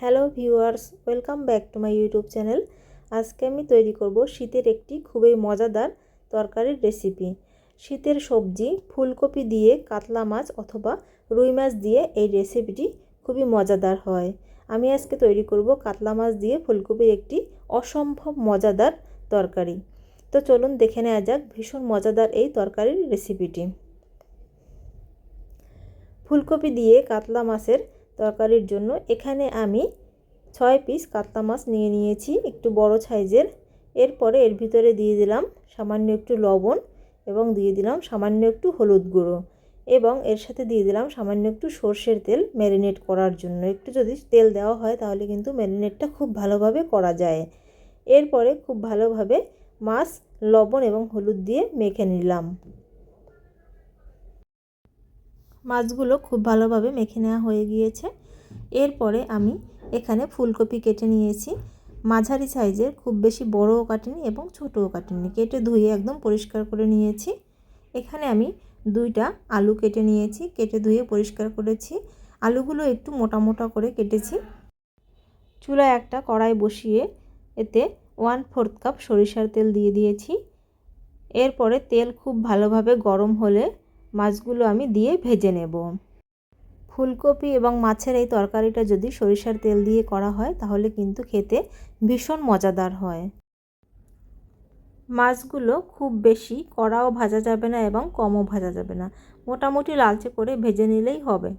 Hello viewers, welcome back to my YouTube channel. আজকে আমি তৈরি করব শীতের একটি খুবই মজাদার তরকারির রেসিপি। শীতের সবজি, ফুলকপি দিয়ে কাতলা মাছ অথবা রুই মাছ দিয়ে এই রেসিপিটি খুবই মজাদার হয়। আমি আজকে তৈরি করব কাতলা মাছ দিয়ে ফুলকপির একটি অসম্ভব মজাদার তরকারি। তো চলুন দেখে নেওয়া যাক ভীষণ মজাদার এই তরকারির রেসিপিটি। ফুলকপি দিয়ে কাতলা মাছের তরকারির জন্য এখানে আমি ছয় পিস কাতলা মাছ নিয়ে নিয়েছি, একটু বড় সাইজের। এরপরে এর ভিতরে দিয়ে দিলাম সামান্য একটু লবণ এবং দিয়ে দিলাম সামান্য একটু হলুদ গুঁড়ো এবং এর সাথে দিয়ে দিলাম সামান্য একটু সর্ষের তেল ম্যারিনেট করার জন্য। একটু যদি তেল দেওয়া হয় তাহলে কিন্তু ম্যারিনেটটা খুব ভালোভাবে করা যায়। এরপরে খুব ভালোভাবে মাছ, লবণ এবং হলুদ দিয়ে মেখে নিলাম। মাছগুলো খুব ভালোভাবে মেখে নেওয়া হয়ে গিয়েছে। এরপরে আমি এখানে ফুলকপি কেটে নিয়েছি। মাঝারি সাইজের, খুব বেশি বড়ও কাটিনি এবং ছোটও কাটিনি। কেটে ধুয়ে একদম পরিষ্কার করে নিয়েছি। এখানে আমি দুইটা আলু কেটে নিয়েছি, কেটে ধুয়ে পরিষ্কার করেছি। আলুগুলো একটু মোটা মোটা করে কেটেছি। চুলায় একটা কড়াই বসিয়ে এতে ওয়ান ফোর্থ কাপ সরিষার তেল দিয়ে দিয়েছি। এরপরে তেল খুব ভালোভাবে গরম হলে মাছগুলো আমি দিয়ে ভেজে নেব। ফুলকপি এবং মাছের এই তরকারিটা যদি সরিষার তেল দিয়ে করা হয়, তাহলে কিন্তু খেতে ভীষণ মজাদার হয়। মাছগুলো খুব বেশি কড়াও ভাজা যাবে না এবং কমও ভাজা যাবে না। মোটামুটি লালচে করে ভেজে নিলেই হবে।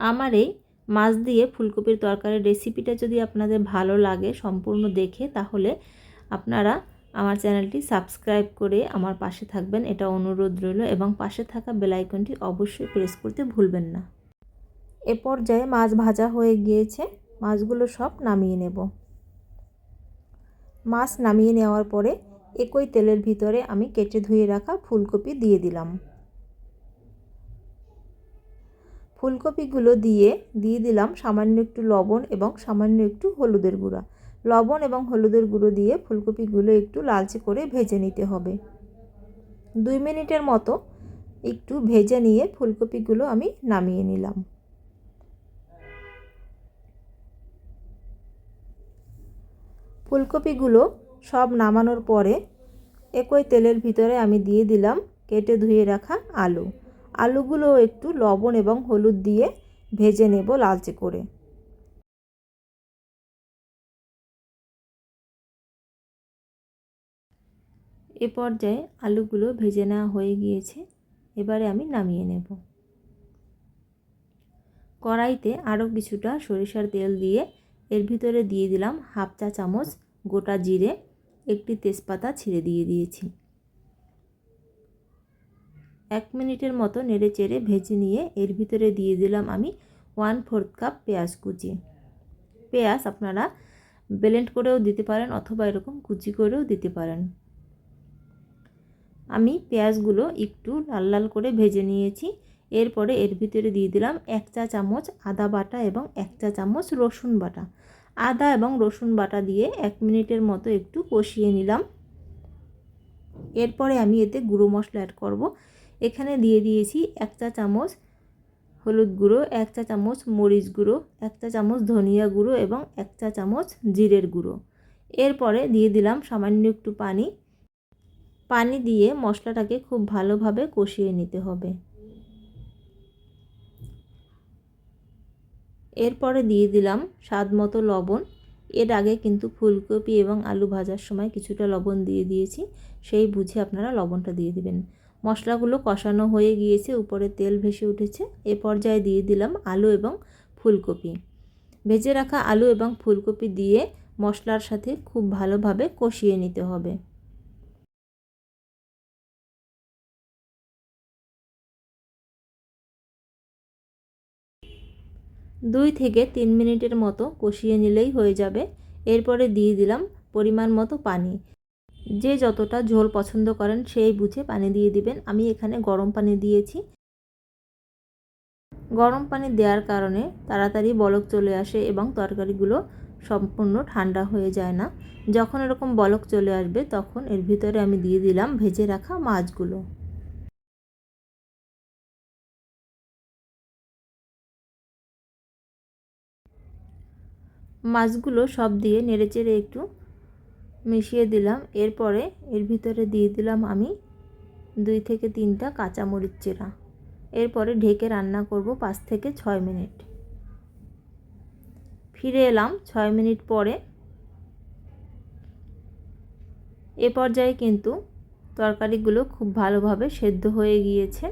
আমার এই মাছ দিয়ে ফুলকপির তরকারির রেসিপিটা যদি আপনাদের ভালো লাগে সম্পূর্ণ দেখে, তাহলে আপনারা আমার চ্যানেলটি সাবস্ক্রাইব করে আমার পাশে থাকবেন, এটা অনুরোধ রইল, এবং পাশে থাকা বেলাইকনটি অবশ্যই প্রেস করতে ভুলবেন না। এ পর্যায়ে মাছ ভাজা হয়ে গিয়েছে, মাছগুলো সব নামিয়ে নেব। মাছ নামিয়ে নেওয়ার পরে একই তেলের ভিতরে আমি কেটে ধুয়ে রাখা ফুলকপি দিয়ে দিলাম। ফুলকপিগুলো দিয়ে দিয়ে দিলাম সামান্য একটু লবণ এবং সামান্য একটু হলুদের গুঁড়া। লবণ এবং হলুদের গুঁড়ো দিয়ে ফুলকপিগুলো একটু লালচে করে ভেজে নিতে হবে। দুই মিনিটের মতো একটু ভেজে নিয়ে ফুলকপিগুলো আমি নামিয়ে নিলাম। ফুলকপিগুলো সব নামানোর পরে একই তেলের ভিতরে আমি দিয়ে দিলাম কেটে ধুয়ে রাখা আলু। আলুগুলো একটু লবণ এবং হলুদ দিয়ে ভেজে নেব লালচে করে। এ পর্যায়ে আলুগুলো ভেজে নেওয়া হয়ে গিয়েছে। এবারে আমি নামিয়ে নেব। কড়াইতে আরও কিছুটা সরিষার তেল দিয়ে এর ভিতরে দিয়ে দিলাম হাফ চা চামচ গোটা জিরে, একটি তেজপাতা ছিঁড়ে দিয়ে দিয়েছি। এক মিনিটের মতো নেড়ে চেড়ে ভেজে নিয়ে এর ভিতরে দিয়ে দিলাম আমি ওয়ান ফোর্থ কাপ পেঁয়াজ কুচি। পেঁয়াজ আপনারা ব্লেন্ড করেও দিতে পারেন অথবা এরকম কুচি করেও দিতে পারেন। আমি পেঁয়াজগুলো একটু লাল লাল করে ভেজে নিয়েছি। এরপরে এর ভিতরে দিয়ে দিলাম এক চা চামচ আদা বাটা এবং এক চা চামচ রসুন বাটা। আদা এবং রসুন বাটা দিয়ে এক মিনিটের মতো একটু কষিয়ে নিলাম। এরপরে আমি এতে গুঁড়ো মশলা অ্যাড করব। এখানে দিয়ে দিয়েছি এক চা চামচ হলুদ গুঁড়ো, এক চা চামচ মরিচ গুঁড়ো, এক চা চামচ ধনিয়া গুঁড়ো এবং এক চা চামচ জিরের গুঁড়ো। এরপরে দিয়ে দিলাম সামান্য একটু পানি। পানি দিয়ে মশলাটাকে খুব ভালোভাবে কষিয়ে নিতে হবে। এরপরে দিয়ে দিলাম স্বাদ মতো লবণ। এর আগে কিন্তু ফুলকপি এবং আলু ভাজার সময় কিছুটা লবণ দিয়ে দিয়েছি। সেই বুঝে আপনারা লবণটা দিয়ে দিবেন। মশলাগুলো কষানো হয়ে গিয়েছে, উপরে তেল ভেসে উঠেছে। এ পর্যায়ে দিয়ে দিলাম আলু এবং ফুলকপি। ভেজে রাখা আলু এবং ফুলকপি দিয়ে মশলার সাথে খুব ভালোভাবে কষিয়ে নিতে হবে। দুই থেকে তিন মিনিটের মতো কষিয়ে নিলেই হয়ে যাবে। এরপরে দিয়ে দিলাম পরিমাণ মতো পানি। যে যতটা ঝোল পছন্দ করেন সেই বুঝে পানি দিয়ে দিবেন। আমি এখানে গরম পানি দিয়েছি। গরম পানি দেওয়ার কারণে তাড়াতাড়ি বলক চলে আসে এবং তরকারিগুলো সম্পূর্ণ ঠান্ডা হয়ে যায় না। যখন এরকম বলক চলে আসবে তখন এর ভিতরে আমি দিয়ে দিলাম ভেজে রাখা মাছগুলো। মাছগুলো সব দিয়ে নেড়েচেড়ে একটু মিশিয়ে দিলাম। এরপরে এর ভিতরে দিয়ে দিলাম আমি দুই থেকে তিনটা কাঁচামরিচ চেরা। এরপরে ঢেকে রান্না করব পাঁচ থেকে ছয় মিনিট। ফিরে এলাম ছয় মিনিট পরে। এ পর্যায়ে কিন্তু তরকারিগুলো খুব ভালোভাবে সেদ্ধ হয়ে গিয়েছে।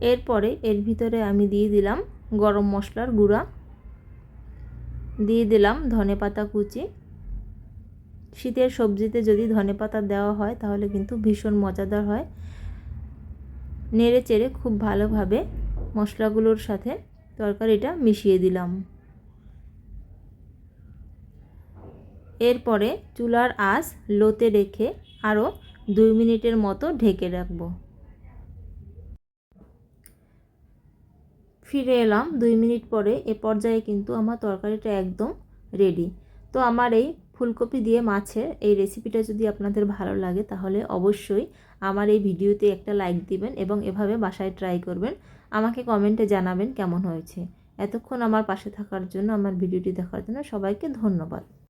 এরপরে এর ভিতরে আমি দিয়ে দিলাম গরম মশলার গুঁড়া। দিয়ে দিলাম ধনে পাতা কুচি। শীতের সবজিতে যদি ধনে পাতা দেওয়া হয় তাহলে কিন্তু ভীষণ মজাদার হয়। নেড়ে চেড়ে খুব ভালোভাবে মশলাগুলোর সাথে তরকারিটা মিশিয়ে দিলাম। এরপরে চুলার আঁচ লোতে রেখে আরও দুই মিনিটের মতো ঢেকে রাখব। ফিরে এলাম। দুই মিনিট পরে এ পর্যায়ে কিন্তু আমার তরকারিটা একদম রেডি তো আমার এই ফুলকপি দিয়ে মাছের এই রেসিপিটা যদি আপনাদের ভালো লাগে তাহলে অবশ্যই আমার এই ভিডিওতে একটা লাইক দিবেন এবং এভাবে বাসায় ট্রাই করবেন। আমাকে কমেন্টে জানাবেন কেমন হয়েছে। এতক্ষণ আমার পাশে থাকার জন্য, আমার ভিডিওটি দেখার জন্য সবাইকে ধন্যবাদ।